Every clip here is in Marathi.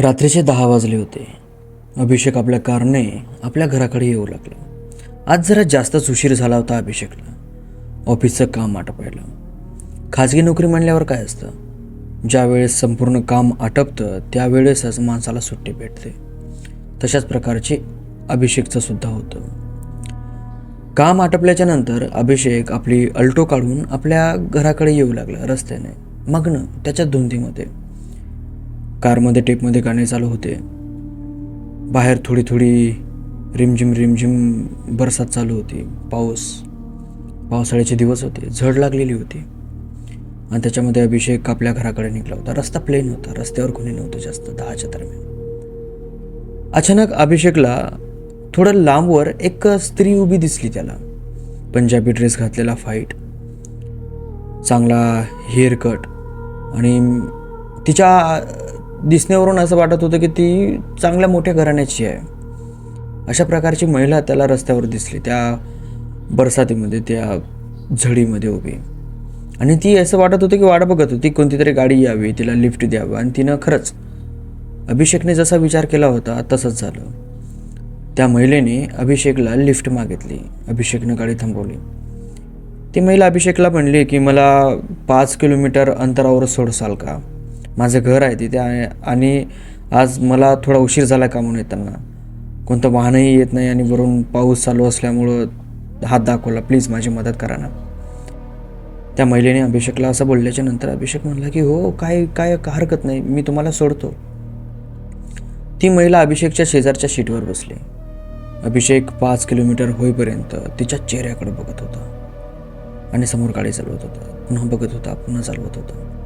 रात्रीचे दहा वाजले होते. अभिषेक आपल्या कारने आपल्या घराकडे येऊ लागला. आज जरा जास्तच उशीर झाला होता अभिषेकला. ऑफिसचं काम आटपायला खाजगी नोकरी म्हणल्यावर काय असतं? ज्यावेळेस संपूर्ण काम आटपतं त्यावेळेसच माणसाला सुट्टी भेटते. तशाच प्रकारचे अभिषेकचं सुद्धा होतं. काम आटपल्याच्या नंतर अभिषेक आपली अल्टो काढून आपल्या घराकडे येऊ लागला रस्त्याने. मग्न त्याच्या धुंदीमध्ये. कारमध्ये टेपमध्ये गाणे चालू होते. बाहेर थोडी थोडी रिमझिम रिमझिम बरसात चालू होती. पाऊस पावसाळ्याचे दिवस होते. झड लागलेली होती. आणि त्याच्यामध्ये अभिषेक आपल्या घराकडे निघला होता. रस्ता प्लेन होता. रस्त्यावर कोणी नव्हतं जास्त दहाच्या दरम्यान. अचानक अभिषेकला थोडं लांबवर एक स्त्री उभी दिसली त्याला. पंजाबी ड्रेस घातलेला फाईट चांगला हेअर कट आणि तिच्या दिसण्यावरून असं वाटत होतं की ती चांगल्या मोठ्या घराण्याची आहे. अशा प्रकारची महिला त्याला रस्त्यावर दिसली त्या बरसातीमध्ये त्या झडीमध्ये उभी. आणि ती असं वाटत होतं की वाट बघत होती कोणती तरी गाडी यावी तिला लिफ्ट द्यावं. आणि तिनं खरंच अभिषेकने जसा विचार केला होता तसंच झालं. त्या महिलेने अभिषेकला लिफ्ट मागितली. अभिषेकनं गाडी थांबवली. ती महिला अभिषेकला म्हणली की मला पाच किलोमीटर अंतरावर सोडसाल का? माझं घर आहे तिथे आणि आज मला थोडा उशीर झाला कामून येताना. कोणतं वाहनही येत नाही आणि वरून पाऊस चालू असल्यामुळं हात दाखवला. प्लीज माझी मदत करा ना. त्या महिलेने अभिषेकला असं बोलल्याच्या नंतर अभिषेक म्हणला की हो काय काय हरकत नाही. मी तुम्हाला सोडतो. ती महिला अभिषेकच्या शेजारच्या शीटवर बसली. अभिषेक पाच किलोमीटर होईपर्यंत तिच्या चेहऱ्याकडे बघत होता. आणि समोर गाडी चालवत होता. पुन्हा बघत होता पुन्हा चालवत होता.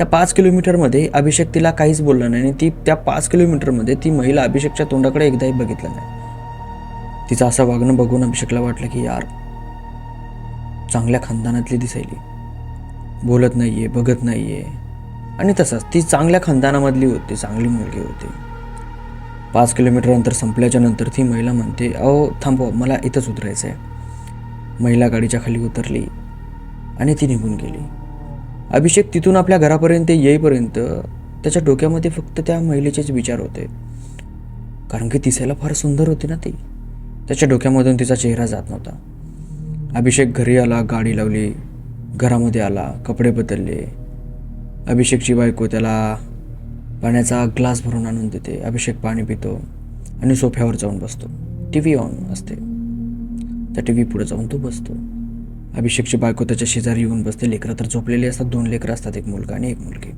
त्या पाच किलोमीटरमध्ये अभिषेक तिला काहीच बोलला नाही आणि ती त्या पाच किलोमीटरमध्ये ती महिला अभिषेकच्या तोंडाकडे एकदाही बघितलं नाही. तिचं असं वागणं बघून अभिषेकला वाटलं की यार चांगल्या खानदानातली दिसायली. बोलत नाहीये बघत नाहीये. आणि तसंच ती चांगल्या खानदानामधली होती चांगली मुलगी होती. पाच किलोमीटर अंतर संपल्याच्या नंतर ती महिला म्हणते अहो थांबव मला इथंच उतरायचं आहे महिला गाडीच्या खाली उतरली आणि ती निघून गेली. अभिषेक तिथून आपल्या घरापर्यंत येईपर्यंत त्याच्या डोक्यामध्ये फक्त त्या महिलेचेच विचार होते. कारण की दिसायला फार सुंदर होती ना ती. त्याच्या डोक्यामधून तिचा चेहरा जात नव्हता. अभिषेक घरी आला गाडी लावली घरामध्ये आला कपडे बदलले. अभिषेकची बायको त्याला पाण्याचा ग्लास भरून आणून देते. अभिषेक पाणी पितो आणि सोफ्यावर जाऊन बसतो. टी व्ही ऑन असते. त्या टी व्ही पुढे जाऊन तो बसतो. अभिषेकची बायको त्याच्या शेजारी येऊन बसते. लेकरं तर झोपलेली असतात. दोन लेकरं असतात. एक मुलगा आणि एक मुलगी.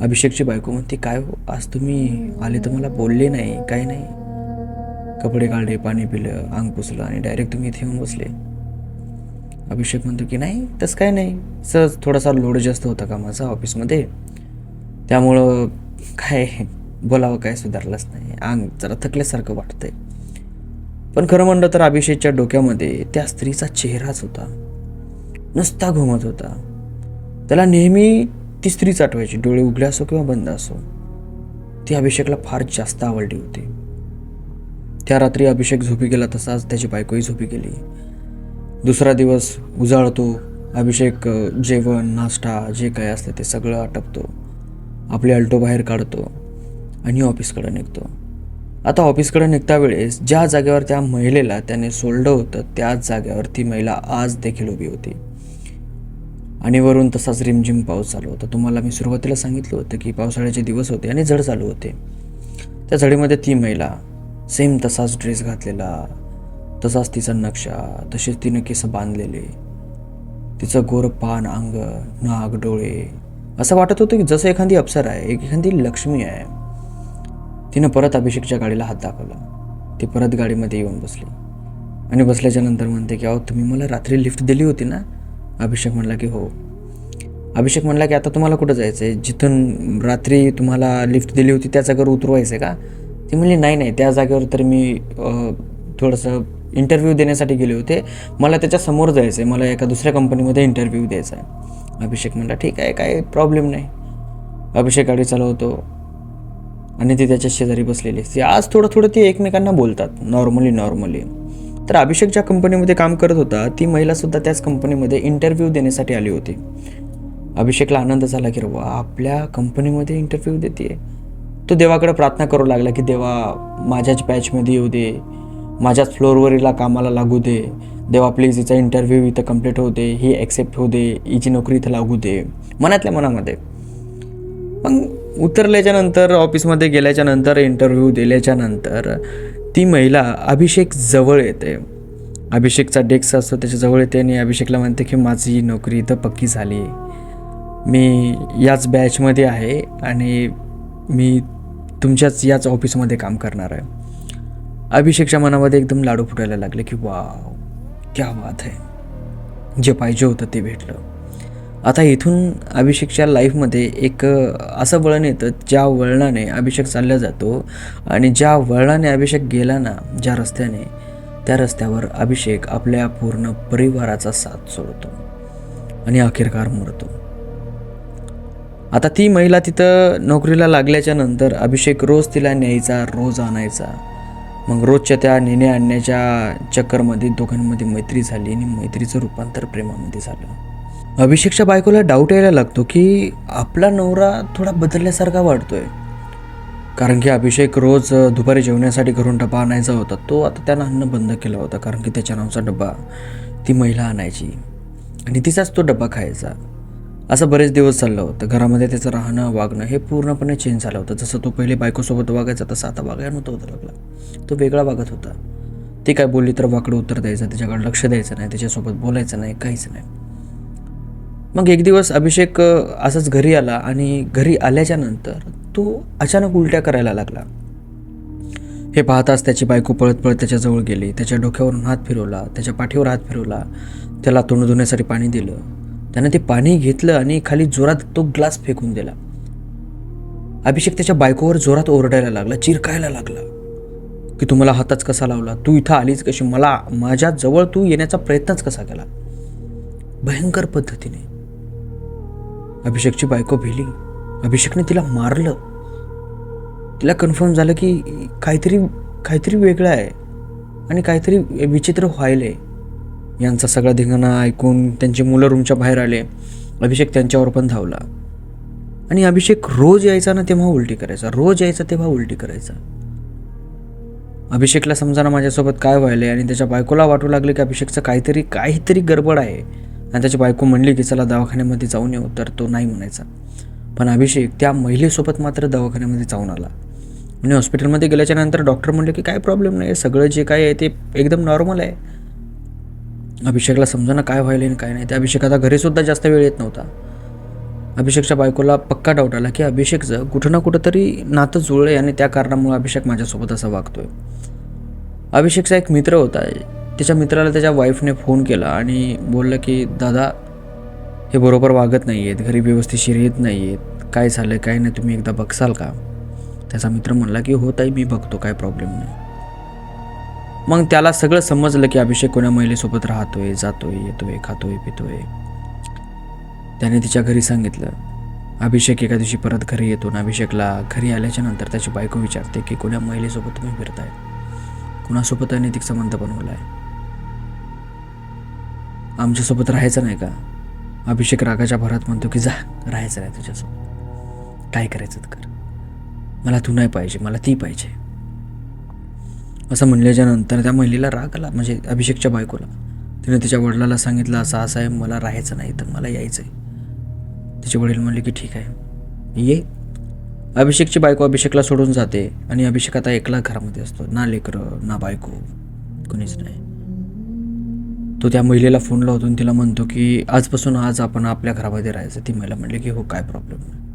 अभिषेकची बायको म्हणते काय हो? आज तुम्ही आले तर मला बोलले नाही. काय नाही. कपडे काढले पाणी पिलं अंग पुसलं आणि डायरेक्ट तुम्ही इथे येऊन बसले. अभिषेक म्हणतो की नाही तसं काय नाही. सहज थोडासा लोड जास्त होता का माझा ऑफिसमध्ये. त्यामुळं काय बोलावं काय सुधारलंच नाही. अंग जरा थकल्यासारखं वाटतंय. पण खरं म्हणलं तर अभिषेकच्या डोक्यामध्ये त्या स्त्रीचा चेहराच होता. नुसता घुमत होता. त्याला नेहमी ती स्त्रीच आठवायची डोळे उघडे असो किंवा बंद असो. ती अभिषेकला फार जास्त आवडली होती. त्या रात्री अभिषेक झोपी गेला तसाच त्याची बायकोही झोपी गेली. दुसरा दिवस उजाळतो अभिषेक जेवण नाश्ता जे काय असतं ते सगळं आटपतो. आपली अल्टो बाहेर काढतो आणि ऑफिसकडे निघतो. आता ऑफिसकडे निघता वेळेस ज्या जागेवर त्या महिलेला त्याने सोडलं होतं त्याच जागेवर ती महिला आज देखील उभी होती. आणि वरून तसाच रिमझिम पाऊस चालू होता. तुम्हाला मी सुरुवातीला सांगितलं होतं की पावसाळ्याचे दिवस होते आणि झड चालू होते. त्या झडीमध्ये ती महिला सेम तसाच ड्रेस घातलेला तसाच तिचा नक्षा तसेच तिनं केस बांधलेले तिचं गोर पान अंग नाग डोळे असं वाटत होतं की जसं एखादी अप्सर आहे एक एखादी लक्ष्मी आहे. तिनं परत अभिषेकच्या गाडीला हात दाखवला. ती परत गाडीमध्ये येऊन बसली. आणि बसल्याच्या नंतर म्हणते की अहो तुम्ही मला रात्री लिफ्ट दिली होती ना? अभिषेक म्हणला की हो. अभिषेक म्हणला की आता तुम्हाला कुठं जायचं आहे जिथून रात्री तुम्हाला लिफ्ट दिली होती त्या जागेवर उतरवायचं आहे का? ती म्हणली नाही नाही त्या जागेवर तर मी थोडंसं इंटरव्ह्यू देण्यासाठी गेले होते. मला त्याच्यासमोर जायचं आहे मला एका दुसऱ्या कंपनीमध्ये इंटरव्ह्यू द्यायचा आहे अभिषेक म्हणला ठीक आहे काय प्रॉब्लेम नाही. अभिषेक गाडी चालवतो. आणि ती त्याच्या शेजारी बसलेली असते. आज थोडं थोडं ती एकमेकांना बोलतात नॉर्मली नॉर्मली तर अभिषेक ज्या कंपनीमध्ये काम करत होता ती महिलासुद्धा त्याच कंपनीमध्ये इंटरव्ह्यू देण्यासाठी आली होती. अभिषेकला आनंद झाला की रवा आपल्या कंपनीमध्ये इंटरव्ह्यू देते तो देवाकडे प्रार्थना करू लागला की देवा माझ्याच बॅचमध्ये येऊ दे. माझ्याच फ्लोअरवरीला कामाला लागू दे. देवा प्लीज हिचा इंटरव्ह्यू इथं कंप्लीट होऊ दे. ही ॲक्सेप्ट होऊ दे. हिची नोकरी इथं लागू दे. मनातल्या मनामध्ये. मग उतरल्याच्या नंतर ऑफिसमध्ये गेल्याच्यानंतर इंटरव्ह्यू दिल्याच्या नंतर ती महिला अभिषेक जवळ येते. अभिषेकचा डेस्क असतो त्याच्याजवळ येते आणि अभिषेकला म्हणते की माझी नोकरी इथं पक्की झाली. मी याच बॅचमध्ये आहे आणि मी तुमच्याच याच ऑफिसमध्ये काम करणार आहे. अभिषेकच्या मनामध्ये एकदम लाडू फुटायला लागले की वाव क्या बात आहे जे पाहिजे होतं ते भेटलं. आता इथून अभिषेकच्या लाईफमध्ये एक असं वळण येतं ज्या वळणाने अभिषेक चालला जातो आणि ज्या वळणाने अभिषेक गेला ना ज्या रस्त्याने त्या रस्त्यावर अभिषेक आपल्या पूर्ण परिवाराचा साथ सोडतो आणि अखेरकार मरतो. आता ती महिला तिथं नोकरीला लागल्याच्या नंतर अभिषेक रोज तिला न्यायचा रोज आणायचा. मग रोजच्या त्या नेण्या आणण्याच्या चक्करमध्ये दोघांमध्ये मैत्री झाली आणि मैत्रीचं रूपांतर प्रेमामध्ये झालं. अभिषेकच्या बायकोला डाऊट यायला लागतो की आपला नवरा थोडा बदलल्यासारखा वाटतोय कारण की अभिषेक रोज दुपारी जेवण्यासाठी घरून डबा आणायचा होता. तो आता त्यानं आणणं बंद केला होता कारण की त्याच्या नावचा डबा ती महिला आणायची. आणि तिचाच तो डबा खायचा. असं बरेच दिवस चाललं होतं. घरामध्ये त्याचं राहणं वागणं हे पूर्णपणे चेंज झालं होतं. जसं तो पहिले बायकोसोबत वागायचा तसं आता वागायला नव्हतं होतं लागला तो वेगळा वागत होता. ती काय बोलली तर वाकडं उत्तर द्यायचं त्याच्याकडे लक्ष द्यायचं नाही त्याच्यासोबत बोलायचं नाही काहीच नाही. मग एक दिवस अभिषेक असंच घरी आला आणि घरी आल्याच्यानंतर तो अचानक उलट्या करायला लागला. हे पाहताच त्याची बायको पळत पळत त्याच्याजवळ गेली. त्याच्या डोक्यावरून हात फिरवला त्याच्या पाठीवर हात फिरवला. त्याला तोंड धुण्यासाठी पाणी दिलं. त्यानं ते पाणी घेतलं आणि खाली जोरात तो ग्लास फेकून दिला. अभिषेक त्याच्या बायकोवर जोरात ओरडायला लागला चिरकायला लागला. की तू मला हाताच कसा लावला? तू इथं आलीच कशी? मला माझ्या जवळ तू येण्याचा प्रयत्नच कसा केला? भयंकर पद्धतीने. अभिषेकची बायको भिली. अभिषेकने तिला मारलं. तिला कन्फर्म झालं की काहीतरी काहीतरी वेगळं आहे आणि काहीतरी विचित्र व्हायलंय. यांचा सगळा धिंगाणा ऐकून त्यांची मुलं रूमच्या बाहेर आले. अभिषेक त्यांच्यावर पण धावला. आणि अभिषेक रोज यायचा ना तेव्हा उलटी करायचा. रोज यायचा तेव्हा उलटी करायचा. अभिषेकला समजाना माझ्यासोबत काय व्हायलंय आणि त्याच्या बायकोला वाटू लागले की अभिषेकचं काहीतरी काहीतरी गडबड आहे. आणि त्याची बायको म्हणली की चला दवाखान्यामध्ये जाऊन येऊ. तर तो नाही म्हणायचा. पण अभिषेक त्या महिलेसोबत मात्र दवाखान्यामध्ये जाऊन आला. म्हणजे हॉस्पिटलमध्ये गेल्याच्यानंतर डॉक्टर म्हणले की काय प्रॉब्लेम नाही सगळं जे काय आहे ते एकदम नॉर्मल आहे. अभिषेकला समजाना काय व्हायला आणि काय नाही. ते अभिषेक आता घरीसुद्धा जास्त वेळ येत नव्हता. अभिषेकच्या बायकोला पक्का डाऊट आला की अभिषेकचं कुठं ना कुठं तरी नातं जुळलं आणि त्या कारणामुळे अभिषेक माझ्यासोबत असं वागतोय. अभिषेकचा एक मित्र होता त्याच्या मित्राला त्याच्या वाईफने फोन केला आणि बोललं की दादा हे बरोबर वागत नाही आहेत घरी व्यवस्थितशीर येत नाही आहेत काय झालं काय नाही तुम्ही एकदा बघसाल का? त्याचा मित्र म्हणला की हो ताई मी बघतो काय प्रॉब्लेम नाही. मग त्याला सगळं समजलं की अभिषेक कोण्या महिलेसोबत राहतोय जातोय येतोय खातोय पितोय. त्याने तिच्या घरी सांगितलं अभिषेक एका दिवशी परत घरी येतो ना अभिषेकला घरी आल्याच्यानंतर त्याची बायको विचारते की कोण्या महिलेसोबत तुम्ही फिरताय? कुणासोबत अनैतिक संबंध बनवला आहे आमच्यासोबत राहायचं नाही का? अभिषेक रागाच्या भरात म्हणतो की जा राहायचं नाही तुझ्यासोबत. काय करायचं कर. मला तू नाही पाहिजे मला ती पाहिजे. असं म्हणल्याच्या नंतर त्या महिलेला राग आला म्हणजे अभिषेकच्या बायकोला. तिने तिच्या वडिलाला सांगितलं असं असं आहे मला राहायचं नाही तर मला यायचं आहे तिचे वडील म्हणले की ठीक आहे. ये. अभिषेकची बायको अभिषेकला सोडून जाते आणि अभिषेक आता एकला घरामध्ये असतो ना लेकरं ना बायको कोणीच नाही. तो त्या महिलेला फोन लावतो आणि तिला म्हणतो की आजपासून आज आपण आपल्या घरामध्ये राहायचं. ती महिला म्हणली की हो काय प्रॉब्लेम नाही.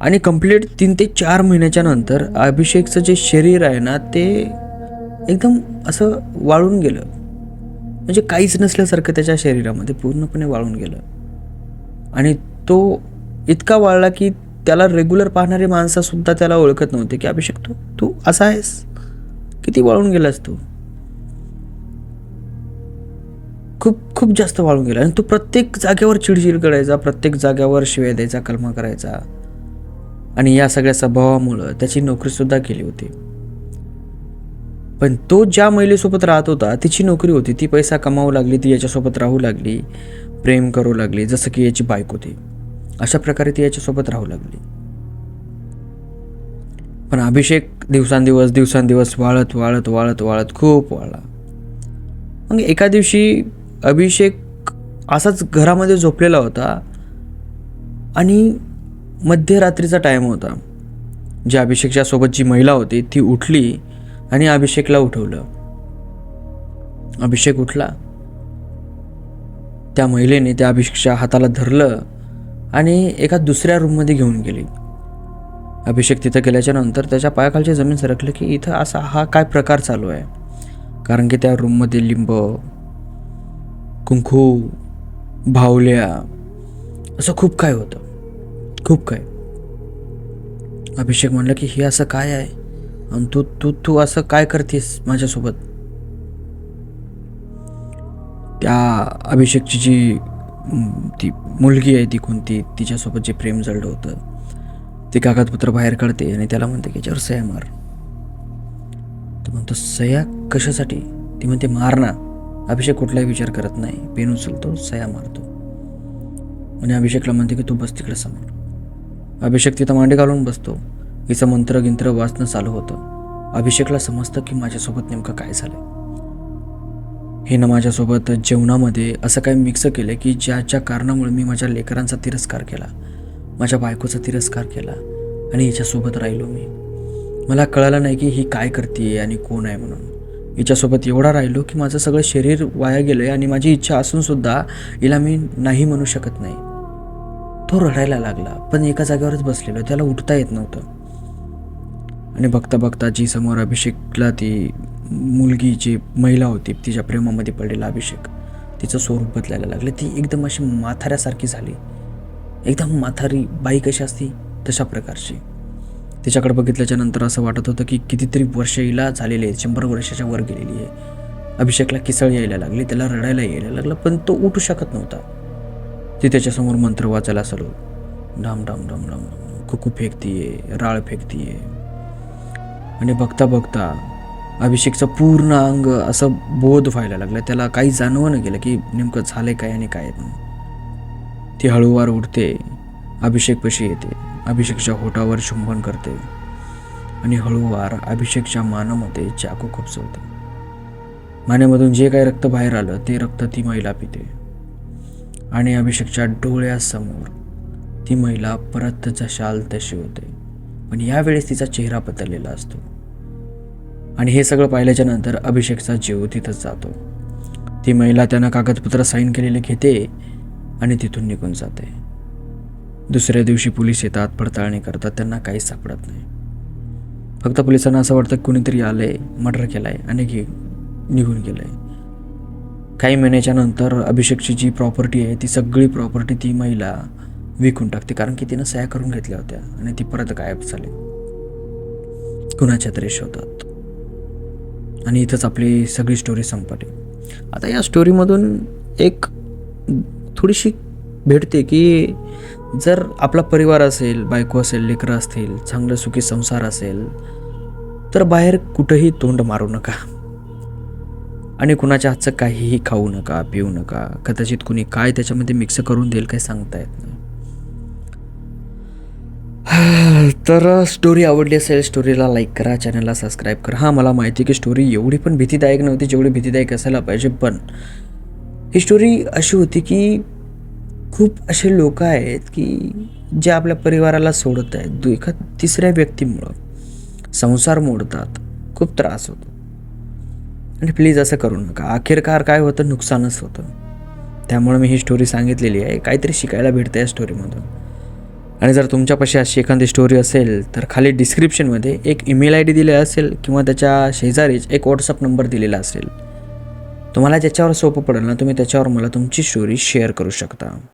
आणि कंप्लीट तीन ते चार महिन्याच्या नंतर अभिषेकचं जे शरीर आहे ना ते एकदम असं वाळून गेलं. म्हणजे काहीच नसल्यासारखं त्याच्या शरीरामध्ये पूर्णपणे वाळून गेलं. आणि तो इतका वाळला की त्याला रेग्युलर पाहणारे माणसंसुद्धा त्याला ओळखत नव्हते की अभिषेक तू तू असा आहेस? किती वाळून गेलास तू? खूप खूप जास्त वाळून गेला. आणि तो प्रत्येक जागेवर चिडचिड करायचा प्रत्येक जागेवर शिव्या द्यायचा कलमा करायचा. आणि या सगळ्या स्वभावामुळं त्याची नोकरीसुद्धा गेली होती. पण तो ज्या महिलेसोबत राहत होता तिची नोकरी होती. ती पैसा कमावू लागली ती याच्यासोबत राहू लागली. प्रेम करू लागली जसं की याची बायक होती. अशा प्रकारे ती याच्यासोबत राहू लागली. पण अभिषेक दिवसांदिवस दिवसांदिवस वाळत वाळत वाळत वाळत खूप वाळला. मग एका दिवशी अभिषेक असाच घरामध्ये झोपलेला होता आणि मध्यरात्रीचा टाईम होता. जी अभिषेकच्या सोबत जी महिला होती ती उठली आणि अभिषेकला उठवलं. अभिषेक उठला. त्या महिलेने त्या अभिषेकच्या हाताला धरलं आणि एका दुसऱ्या रूममध्ये घेऊन गेली. अभिषेक तिथं गेल्याच्यानंतर त्याच्या पायाखालची जमीन सरकली की इथं असा हा काय प्रकार चालू आहे? कारण की त्या रूममध्ये लिंब कुंकू भावल्या असं खूप काय होतं. खूप काय अभिषेक म्हणलं की हे असं काय आहे? आणि तू तू तू असं काय करतेस माझ्यासोबत? त्या अभिषेकची जी ती मुलगी आहे ती कोणती तिच्यासोबत जे प्रेम जळलं होतं ते कागदपत्र बाहेर काढते आणि त्याला म्हणते की याच्यावर सह्या मार. तर म्हणतो सह्या कशासाठी? ती म्हणते मार ना. अभिषेक कुठलाही विचार करत नाही. पेन उचलतो सया मारतो. आणि अभिषेकला म्हणते की तू बस तिकडे समोर. अभिषेक तिथं मांडे घालून बसतो. हिचं मंत्र गिंत्र वाचणं चालू होतं. अभिषेकला समजतं की माझ्यासोबत नेमकं काय झालं हिनं माझ्यासोबत जेवणामध्ये असं काय मिक्स केलं की ज्याच्या कारणामुळे मी माझ्या लेकरांचा तिरस्कार केला. माझ्या बायकोचा तिरस्कार केला. आणि हिच्यासोबत राहिलो मी. मला कळालं नाही की ही काय करते आणि कोण आहे म्हणून. हिच्यासोबत एवढा राहिलो की माझं सगळं शरीर वाया गेलं आहे आणि माझी इच्छा असूनसुद्धा हिला मी नाही म्हणू शकत नाही. तो रडायला लागला पण एका जागेवरच बसलेलो त्याला उठता येत नव्हतं. आणि बघता बघता जी समोर अभिषेकला ती मुलगी जी महिला होती तिच्या प्रेमामध्ये पडलेला अभिषेक तिचं स्वरूप बदलायला लागलं. ती एकदम अशी माथाऱ्यासारखी झाली. एकदम माथारी बाई कशी असती? तशा प्रकारची. तिच्याकडे बघितल्याच्या नंतर असं वाटत होतं की कितीतरी वर्ष हिला झालेली आहेत शंभर वर्षाच्या वर गेलेली आहे. अभिषेकला किसळ यायला लागली त्याला रडायला यायला लागलं पण तो उठू शकत नव्हता. ती त्याच्यासमोर मंत्र वाचायला चालू डाम डाम डाम डाम कुकू फेकतीये राळ फेकतीये. आणि बघता बघता अभिषेकचं पूर्ण अंग असं बोध व्हायला लागलं. त्याला काही जाणवं न गेलं की नेमकं झालंय काय आणि काय ती हळूवार उठते अभिषेकपाशी येते. अभिषेकच्या होटावर चुंबन करते. आणि हळूवार अभिषेकच्या मानामध्ये चाकू खुपसवते. मानेमधून जे काही रक्त बाहेर आलं ते रक्त ती महिला पिते. आणि अभिषेकच्या डोळ्यासमोर ती महिला परत जशाल तशी होते. पण यावेळेस तिचा चेहरा बदललेला असतो. आणि हे सगळं पाहिल्याच्या नंतर अभिषेकचा जीव तिथंच जातो. ती महिला त्यानं कागदपत्र साईन केलेले घेते आणि तिथून निघून जाते. दुसऱ्या दिवशी पोलीस येतात पडताळणी करतात त्यांना काहीच सापडत नाही. फक्त पोलिसांना असं वाटतं की कुणीतरी आलंय मर्डर केलाय आणि घे निघून गेलंय. काही महिन्याच्या नंतर अभिषेकची जी प्रॉपर्टी आहे ती सगळी प्रॉपर्टी ती महिला विकून टाकते कारण की तिनं सह्या करून घेतल्या होत्या आणि ती परत गायब झाली. कुणाच्या तरी शोधात. आणि इथंच आपली सगळी स्टोरी संपली. आता या स्टोरीमधून एक थोडीशी भेटते की जर आपला परिवार असेल बायको असेल लेकरं असतील चांगलं सुखी संसार असेल तर बाहेर कुठंही तोंड मारू नका. आणि कुणाच्या हातचं काहीही खाऊ नका पिऊ नका. कदाचित कुणी काय त्याच्यामध्ये मिक्स करून देईल काही सांगता येत नाही. तर स्टोरी आवडली असेल स्टोरीला लाईक करा चॅनलला सबस्क्राईब करा. हां मला माहिती आहे की स्टोरी एवढी पण भीतीदायक नव्हती जेवढी भीतीदायक असायला पाहिजे पण ही स्टोरी अशी होती की खूप असे लोक आहेत की जे आपल्या परिवाराला सोडत आहेत. दु एका तिसऱ्या व्यक्तीमुळं संसार मोडतात. खूप त्रास होतो. आणि प्लीज असं करू नका. अखेरकार काय होतं? नुकसानच होतं. त्यामुळे मी ही स्टोरी सांगितलेली आहे. काहीतरी शिकायला भेटतं या स्टोरीमधून आणि जर तुमच्यापाशी अशी एखादी स्टोरी असेल तर खाली डिस्क्रिप्शनमध्ये एक ईमेल आय डी दिलेला असेल किंवा त्याच्या शेजारीच एक व्हॉट्सअप नंबर दिलेला असेल. तुम्हाला ज्याच्यावर सोपं पडेल ना तुम्ही त्याच्यावर मला तुमची स्टोरी शेअर करू शकता.